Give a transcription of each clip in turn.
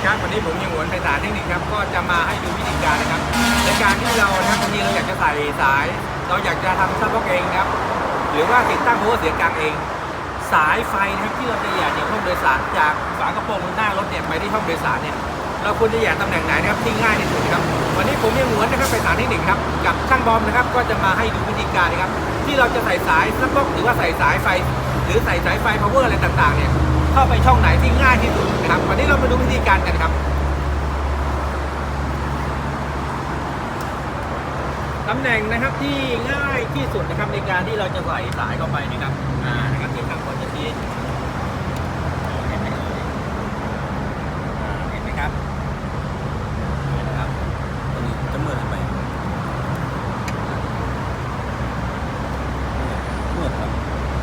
ดีครับวันนี้ผมยังหวนไพศาลเทคนิคครับก็จะมาให้ดูวิธีการนะครับ ในการที่เรานะครับบางทีเราอยากจะใส่สาย เราอยากจะทำซับบ็อกเองครับ หรือว่าติดตั้งโพวเสียงกลางเอง สายไฟนะครับที่เราจะหย่จากห้องโดยสารจากฝากระโปรงหน้ารถเนี่ยไปที่ห้องโดยสารเนี่ยเราควรจะหย่ตำแหน่งไหนนะครับที่ง่ายที่สุดครับวันนี้ผมยังหวนนะครับไพศาลเทคนิคครับกับช่างบอมนะครับก็จะมาให้ดูวิธีการนะครับ ที่เราจะใส่สายซับบ็อกหรือว่าใส่สายไฟ หรือใส่สายไฟ power อะไรต่างๆเนี่ย เข้าไปช่องไหนที่ง่ายที่สุดนะครับวันนี้เรามาดูวิธีการกันครับตำแหน่งนะครับที่ง่ายที่สุดนะครับในการที่เราจะใส่สายเข้าไปนะครับอ่านะครับที่ทางคนจะชี้เห็นไหมเอ่ยอ่าเห็นไหมครับเห็นนะครับ ตอนนี้จะเมื่อทำไมเมื่อครับ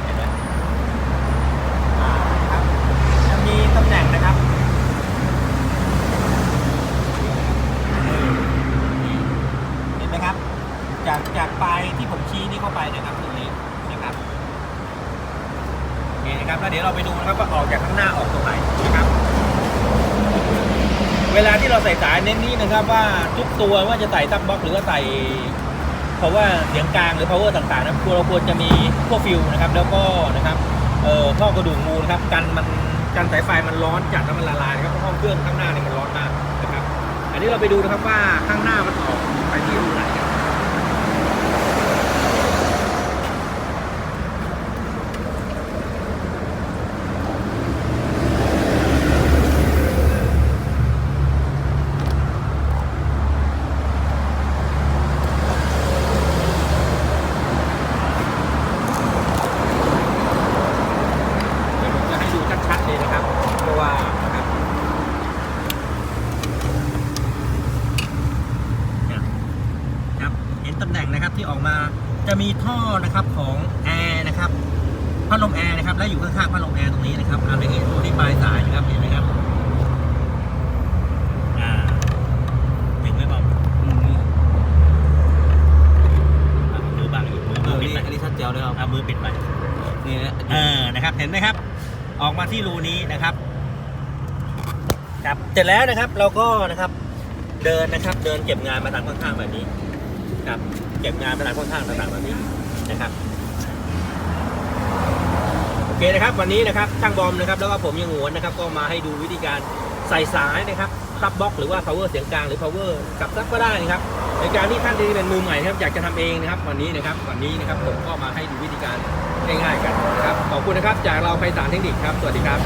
เห็นไหมอ่านะครับจะมีตำแหน่งนะครับเห็นไหมครับ จากจากปลายที่ผมชี้นี่เข้าไปนะครับตรงนี้นะครับโอเคนะครับแล้วเดี๋ยวเราไปดูนะครับว่าออกจากข้างหน้าออกตรงไหนนะครับ เวลาที่เราใส่สายเน้นนี้นะครับว่าทุกตัวว่าจะใส่ซับบล็อกหรือว่าใส่เพราะว่าเสียงกลางหรือ power ต่างๆนะควรเราควรจะมีพวกฟิวนะครับ แล้วก็นะครับเอ่อท่อกระดูกงูนะครับกันมันกันสายไฟมันร้อนจัดแล้วมันละลายนะครับเพราะห้องเครื่องข้างหน้าเนี่ยมันร้อนมากนะครับ อันนี้เราไปดูนะครับว่าข้างหน้ามันออกไปที่รูไหนกันเดี๋ยวผมจะให้ดูชัดๆเลยนะครับ เพราะว่านะครับเนี่ยครับเห็ นตำแหน่งนะครับที่ออกมาจะมีท่อนะครับของแอร์นะครับพัดลมแอร์นะครับและอยู่ข้างๆพัดลมแอร์ตรงนี้นะครับอันนี้ตัวที่ปลายสายนะครับเห็นไหมครับอ่าถึงไหมบอมอืมนี่อะมือบังอยู่มือเอมืออปิดนี่ไปอันนี้ชัดเจนเลยครับเอามือปิดไปนี่นะเออนะครับเห็นไหมครับ ออกมาที่รูนี้นะครับครับเสร็จแล้วนะครับเราก็นะครับเดินนะครับเดินเก็บงานมาทางข้างๆแบบนี้ ครับเก็บงานมาทางข้างต่างๆแบบนี้นะครับโอเคนะครับวันนี้นะครับช่างบอมนะครับแล้วก็ผมยังหวนนะครับ ก็มาให้ดูวิธีการใส่สายนะครับซับบล็อกหรือว่า power เสียงกลางหรือ power กับซับก็ได้นะครับในการที่ท่านที่เป็นมือใหม่นะครับอยากจะทำเองนะครับ วันนี้นะครับวันนี้นะครับผมก็มาให้ดูวิธีการง่ายๆกันนะครับขอบคุณนะครับจากเราไพศาลเทคนิคครับสวัสดีครับ